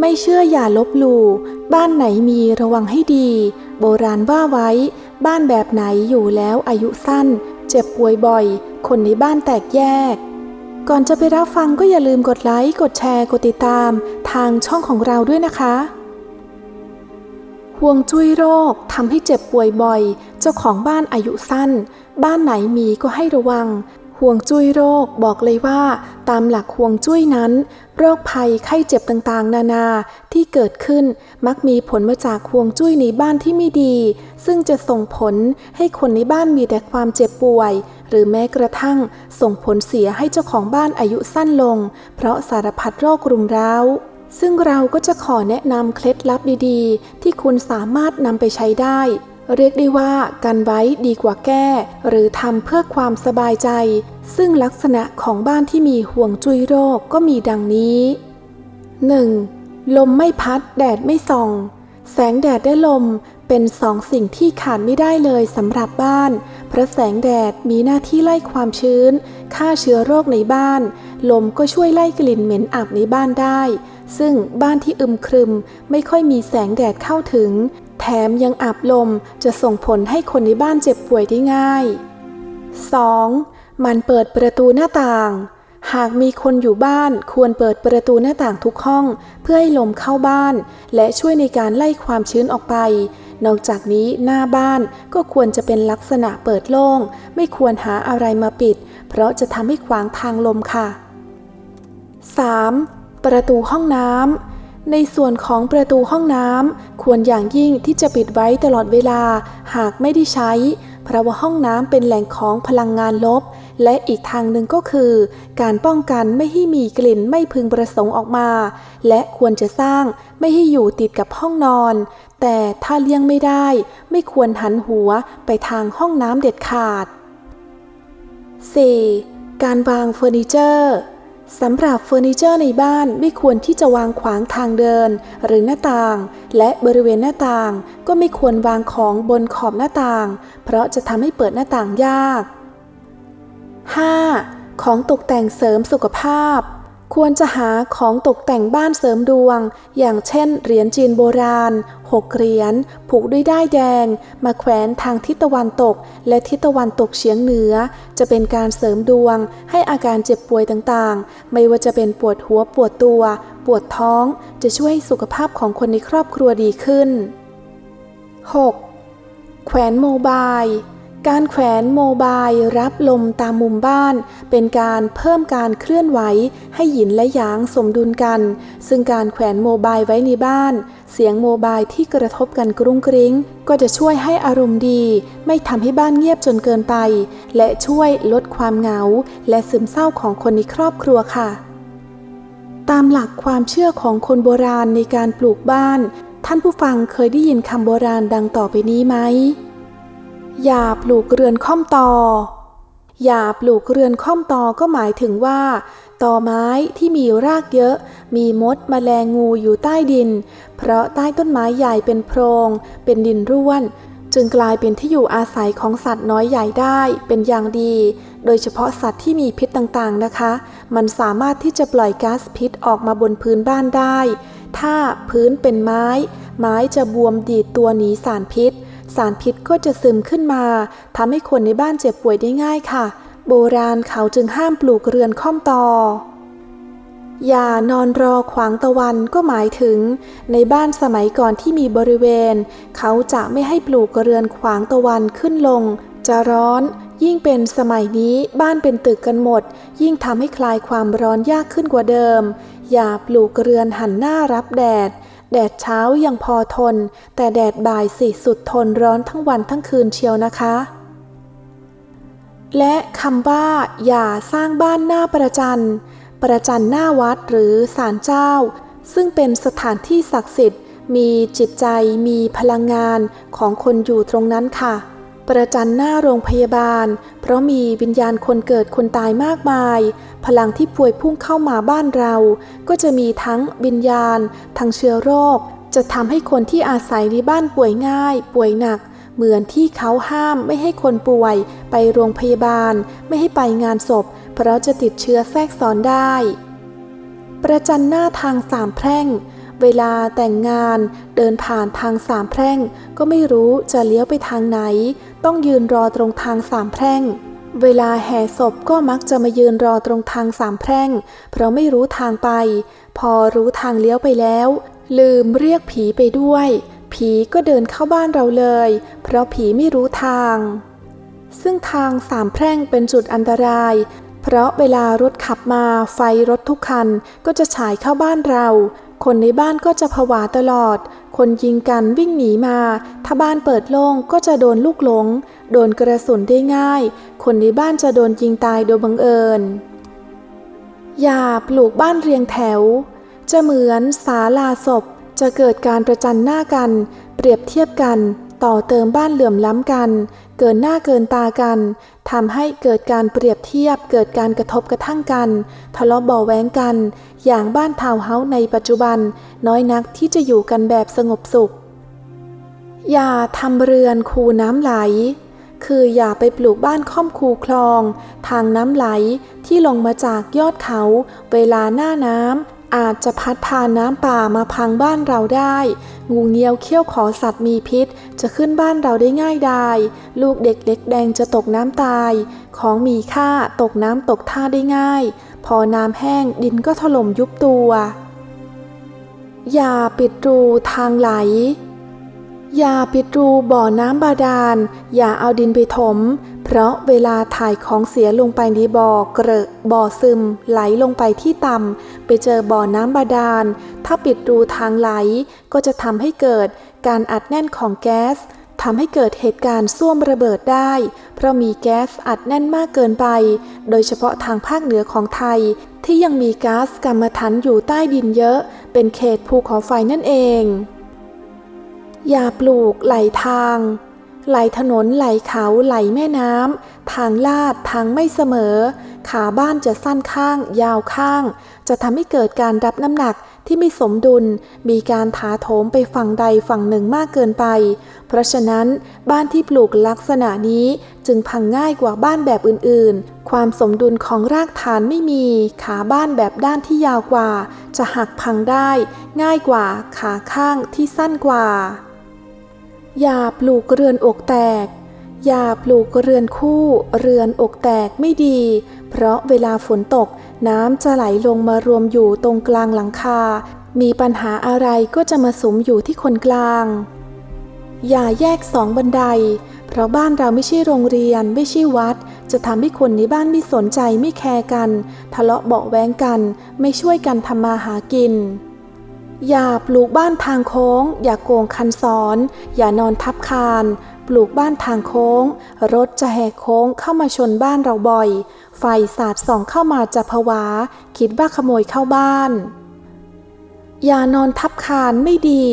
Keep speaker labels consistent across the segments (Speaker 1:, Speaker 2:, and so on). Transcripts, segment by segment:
Speaker 1: ไม่เชื่ออย่าลบหลู่ บ้านไหนมีระวังให้ดี โบราณว่าไว้ บ้านแบบไหนอยู่แล้วอายุสั้น เจ็บป่วยบ่อย คนในบ้านแตกแยก ก่อนจะไปรับฟังก็อย่าลืมกดไลค์ กดแชร์ กดติดตาม ทางช่องของเราด้วยนะคะห่วงจุ้ยโรคทำให้เจ็บป่วยบ่อย เจ้าของบ้านอายุสั้น บ้านไหนมีก็ให้ระวัง ห่วงจุ้ยโรคบอกเลยว่า ตามหลักห่วงจุ้ยนั้น โรคภัยไข้เจ็บต่างๆ นานาที่เกิดขึ้นมักมีผลมาจากห่วงจุ้ยในบ้านที่ไม่ดี ซึ่งจะส่งผลให้คนในบ้านมีแต่ความเจ็บป่วย หรือแม้กระทั่งส่งผลเสียให้เจ้าของบ้านอายุสั้นลง เพราะสารพัดโรครุมเร้าซึ่งเราก็จะขอแนะนำเคล็ดลับดีๆ ที่คุณสามารถนำไปใช้ได้ เรียกได้ว่ากันไว้ดีกว่าแก้ หรือทำเพื่อความสบายใจ ซึ่งลักษณะของบ้านที่มีห่วงจุ้ยโรคก็มีดังนี้ 1. ลมไม่พัดแดดไม่ส่อง แสงแดดและลมเป็นสองสิ่งที่ขาดไม่ได้เลยสำหรับบ้าน เพราะแสงแดดมีหน้าที่ไล่ความชื้น ฆ่าเชื้อโรคในบ้าน ลมก็ช่วยไล่กลิ่นเหม็นอับในบ้านได้ ซึ่งบ้านที่อึมครึมไม่ค่อยมีแสงแดดเข้าถึง แถมยังอับลมจะส่งผลให้คนในบ้านเจ็บป่วยได้ง่าย 2. มันเปิดประตูหน้าต่าง หากมีคนอยู่บ้านควรเปิดประตูหน้าต่างทุกห้อง เพื่อให้ลมเข้าบ้าน และช่วยในการไล่ความชื้นออกไป นอกจากนี้หน้าบ้านก็ควรจะเป็นลักษณะเปิดโล่ง ไม่ควรหาอะไรมาปิด เพราะจะทำให้ขวางทางลมค่ะ 3. ประตูห้องน้ำ ในส่วนของประตูห้องน้ำควรอย่างยิ่งที่จะปิดไว้ตลอดเวลาหากไม่ได้ใช้ เพราะว่าห้องน้ำเป็นแหล่งของพลังงานลบ และอีกทางหนึ่งก็คือ การป้องกันไม่ให้มีกลิ่นไม่พึงประสงค์ออกมา และควรจะสร้างไม่ให้อยู่ติดกับห้องนอน แต่ถ้าเลี่ยงไม่ได้ ไม่ควรหันหัวไปทางห้องน้ำเด็ดขาด 4. การวางเฟอร์นิเจอร์ สำหรับเฟอร์นิเจอร์ในบ้านไม่ควรที่จะวางขวางทางเดิน หรือหน้าต่าง และบริเวณหน้าต่าง ก็ไม่ควรวางของบนขอบหน้าต่าง เพราะจะทำให้เปิดหน้าต่างยาก 5. ของตกแต่งเสริมสุขภาพ ควรจะหาของตกแต่งบ้านเสริมดวง อย่างเช่นเหรียญจีนโบราณ 6 เหรียญผูกด้วยด้ายแดง มาแขวนทางทิศตะวันตก และทิศตะวันตกเฉียงเหนือ จะเป็นการเสริมดวง ให้อาการเจ็บป่วยต่างๆ ไม่ว่าจะเป็นปวดหัวปวดตัว ปวดท้อง จะช่วยให้สุขภาพของคนในครอบครัวดีขึ้น 6. แขวนโมบาย การแขวนโมบายรับลมตามมุมบ้าน เป็นการเพิ่มการเคลื่อนไหว ให้หยินและหยางสมดุลกัน ซึ่งการแขวนโมบายไว้ในบ้าน เสียงโมบายที่กระทบกันกรุ้งกริ้ง ก็จะช่วยให้อารมณ์ดี ไม่ทำให้บ้านเงียบจนเกินไป และช่วยลดความเหงา และซึมเศร้าของคนในครอบครัวค่ะ ตามหลักความเชื่อของคนโบราณในการปลูกบ้าน ท่านผู้ฟังเคยได้ยินคำโบราณดังต่อไปนี้ไหม อย่าปลูกเรือนค่อมตอ อย่าปลูกเรือนค่อมตอก็หมายถึงว่าตอไม้ที่มีรากเยอะ มีมดมแมลงงูอยู่ใต้ดิน เพราะใต้ต้นไม้ใหญ่เป็นโพรง เป็นดินร่วน จึงกลายเป็นที่อยู่อาศัยของสัตว์น้อยใหญ่ได้เป็นอย่างดี โดยเฉพาะสัตว์ที่มีพิษต่างๆนะคะ มันสามารถที่จะปล่อยก๊าซพิษออกมาบนพื้นบ้านได้ ถ้าพื้นเป็นไม้ ไม้จะบวมดีดตัวหนีสารพิษ สารพิษก็จะซึมขึ้นมาทำให้คนในบ้านเจ็บป่วยได้ง่ายค่ะ โบราณเขาจึงห้ามปลูกเรือนค่อมตออย่านอนรอขวางตะวันก็หมายถึง ในบ้านสมัยก่อนที่มีบริเวณ เขาจะไม่ให้ปลูกเรือนขวางตะวันขึ้นลง จะร้อน ยิ่งเป็นสมัยนี้บ้านเป็นตึกกันหมด ยิ่งทำให้คลายความร้อนยากขึ้นกว่าเดิม อย่าปลูกเรือนหันหน้ารับแดด แดดเช้ายังพอทน แต่แดดบ่ายสิสุดทนร้อนทั้งวันทั้งคืนเชียวนะคะ และคำว่า อย่าสร้างบ้านหน้าประจัน ประจันหน้าวัดหรือศาลเจ้า ซึ่งเป็นสถานที่ศักดิ์สิทธิ์ มีจิตใจมีพลังงานของคนอยู่ตรงนั้นค่ะ ประจันหน้าโรงพยาบาล เพราะมีวิญญาณคนเกิดคนตายมากมาย พลังที่ป่วยพุ่งเข้ามาบ้านเรา ก็จะมีทั้งวิญญาณ ทั้งเชื้อโรค จะทำให้คนที่อาศัยในบ้านป่วยง่าย ป่วยหนัก เหมือนที่เขาห้ามไม่ให้คนป่วย ไปโรงพยาบาล ไม่ให้ไปงานศพ เพราะจะติดเชื้อแทรกซ้อนได้ ประจันหน้าทางสามแพร่ง เวลาแต่งงานเดินผ่านทางสามแพร่ง ก็ไม่รู้จะเลี้ยวไปทางไหน ต้องยืนรอตรงทางสามแพร่ง เวลาแห่ศพก็มักจะมายืนรอตรงทางสามแพร่ง เพราะไม่รู้ทางไป พอรู้ทางเลี้ยวไปแล้ว ลืมเรียกผีไปด้วย ผีก็เดินเข้าบ้านเราเลย เพราะผีไม่รู้ทาง ซึ่งทางสามแพร่งเป็นจุดอันตรายเพราะเวลารถขับมาไฟรถทุกคันก็จะฉายเข้าบ้านเรา คนในบ้านก็จะผวาตลอด คนยิงกันวิ่งหนีมา ถ้าบ้านเปิดโล่งก็จะโดนลูกหลง โดนกระสุนได้ง่าย คนในบ้านจะโดนยิงตายโดยบังเอิญ อย่าปลูกบ้านเรียงแถว จะเหมือนศาลาศพ จะเกิดการประจันหน้ากัน เปรียบเทียบกัน ต่อเติมบ้านเหลื่อมล้ำกัน เกินหน้าเกินตากันทำให้เกิดการเปรียบเทียบ เกิดการกระทบกระทั่งกัน ทะเลาะเบาแว้งกัน อย่างบ้านทาวเฮาส์ในปัจจุบัน น้อยนักที่จะอยู่กันแบบสงบสุข อย่าทำเรือนคูน้ำไหล คืออย่าไปปลูกบ้านค่อมคูคลอง ทางน้ำไหลที่ลงมาจากยอดเขา เวลาหน้าน้ำอาจจะพัดพาน้ำป่ามาพังบ้านเราได้ งูเงี้ยวเขี้ยวขอสัตว์มีพิษ จะขึ้นบ้านเราได้ง่ายดาย ลูกเด็กเล็กแดงจะตกน้ำตาย ของมีค่าตกน้ำตกท่าได้ง่าย พอน้ำแห้งดินก็ถล่มยุบตัว อย่าปิดรูทางไหล อย่าปิดรูบ่อน้ำบาดาล อย่าเอาดินไปถม เพราะเวลาถ่ายของเสียลงไปในบ่อเกรอะบ่อซึม ไหลลงไปที่ต่ำไปเจอบ่อน้ำบาดาล ถ้าปิดรูทางไหลก็จะทำให้เกิด การอัดแน่นของแก๊สทำให้เกิดเหตุการณ์ส้วมระเบิดได้ เพราะมีแก๊สอัดแน่นมากเกินไป โดยเฉพาะทางภาคเหนือของไทย ที่ยังมีก๊าซกัมมันถันอยู่ใต้ดินเยอะ เป็นเขตภูเขาไฟนั่นเองอย่าปลูกไหลทางไหลถนนไหลเขาไหลแม่น้ำทางลาดทางไม่เสมอ ขาบ้านจะสั้นข้าง ยาวข้าง จะทำให้เกิดการรับน้ำหนัก ที่ไม่สมดุลมีการถาโถมไปฝั่งใดฝั่งหนึ่งมากเกินไป เพราะฉะนั้นบ้านที่ปลูกลักษณะนี้จึงพังง่ายกว่าบ้านแบบอื่นๆ ความสมดุลของรากฐานไม่มี ขาบ้านแบบด้านที่ยาวกว่า จะหักพังได้ ง่ายกว่าขาข้างที่สั้นกว่า อย่าปลูกเรือนอกแตก อย่าปลูกเรือนคู่ เรือนอกแตกไม่ดี เพราะเวลาฝนตก น้ำจะไหลลงมารวมอยู่ตรงกลางหลังคา มีปัญหาอะไรก็จะมาสมอยู่ที่คนกลาง อย่าแยกสองบันได เพราะบ้านเราไม่ใช่โรงเรียนไม่ใช่วัด จะทำให้คนในบ้านไม่สนใจไม่แคร์กัน ทะเลาะเบาแว้งกัน ไม่ช่วยกันทำมาหากินอย่าปลูกบ้านทางโค้ง อย่าโกงคันศรอย่านอนทับคาน ปลูกบ้านทางโค้ง รถจะแหกโค้งเข้ามาชนบ้านเราบ่อย ไฟสาดส่องเข้ามาจะผวา คิดว่าขโมยเข้าบ้าน อย่านอนทับคานไม่ดี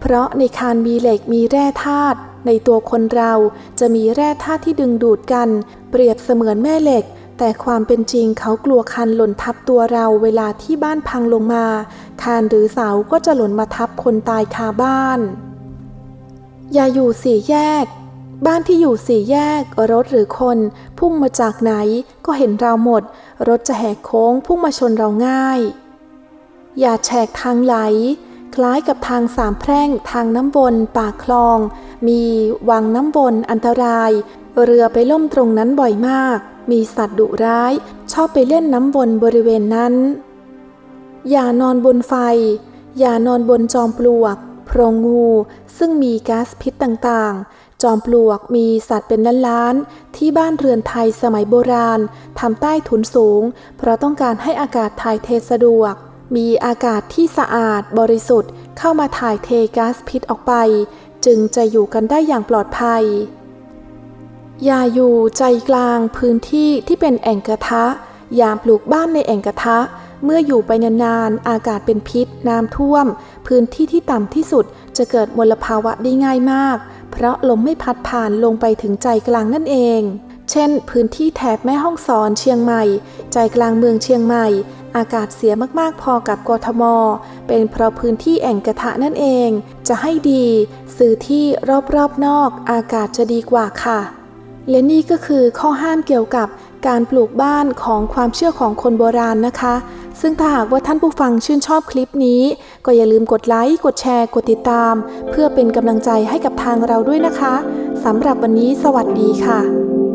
Speaker 1: เพราะในคานมีเหล็กมีแร่ธาตุในตัวคนเราจะมีแร่ธาตุที่ดึงดูดกัน เปรียบเสมือนแม่เหล็ก แต่ความเป็นจริงเขากลัวคันหล่นทับตัวเราเวลาที่บ้านพังลงมา คานหรือเสาก็จะหล่นมาทับคนตายคาบ้านอย่าอยู่สี่แยก บ้านที่อยู่สี่แยก รถหรือคน พุ่งมาจากไหนก็เห็นเราหมด รถจะแหกโค้งพุ่งมาชนเราง่าย อย่าแฉกทางไหล คล้ายกับทางสามแพร่ง ทางน้ำวนปากคลอง มีวังน้ำวนอันตราย เรือไปล่มตรงนั้นบ่อยมาก มีสัตว์ดุร้าย ชอบไปเล่นน้ำวนบริเวณนั้น อย่านอนบนไฟ อย่านอนบนจอมปลวกโพรงงูซึ่งมีก๊าซพิษต่างๆ จอมปลวกมีสัตว์เป็นล้านๆ ที่บ้านเรือนไทยสมัยโบราณทำใต้ถุนสูง เพราะต้องการให้อากาศถ่ายเทสะดวก มีอากาศที่สะอาดบริสุทธิ์ เข้ามาถ่ายเทก๊าซพิษออกไป จึงจะอยู่กันได้อย่างปลอดภัย อย่าอยู่ใจกลางพื้นที่ที่เป็นแอ่งกระทะ อย่าปลูกบ้านในแอ่งกระทะ เมื่ออยู่ไปนานๆ อากาศเป็นพิษ น้ำท่วม พื้นที่ที่ต่ำที่สุดจะเกิดมลภาวะได้ง่ายมาก เพราะลมไม่พัดผ่านลงไปถึงใจกลางนั่นเอง เช่น พื้นที่แถบแม่ห้องสอนเชียงใหม่ ใจกลางเมืองเชียงใหม่ อากาศเสียมากๆพอกับกทม เป็นเพราะพื้นที่แอ่งกระทะนั่นเอง จะให้ดีซื้อที่รอบๆนอก อากาศจะดีกว่าค่ะและนี่ก็คือข้อห้ามเกี่ยวกับ การปลูกบ้านของความเชื่อของคนโบราณนะคะ ซึ่งถ้าหากว่าท่านผู้ฟังชื่นชอบคลิปนี้ ก็อย่าลืมกดไลค์กดแชร์กดติดตาม เพื่อเป็นกำลังใจให้กับทางเราด้วยนะคะสำหรับวันนี้สวัสดีค่ะ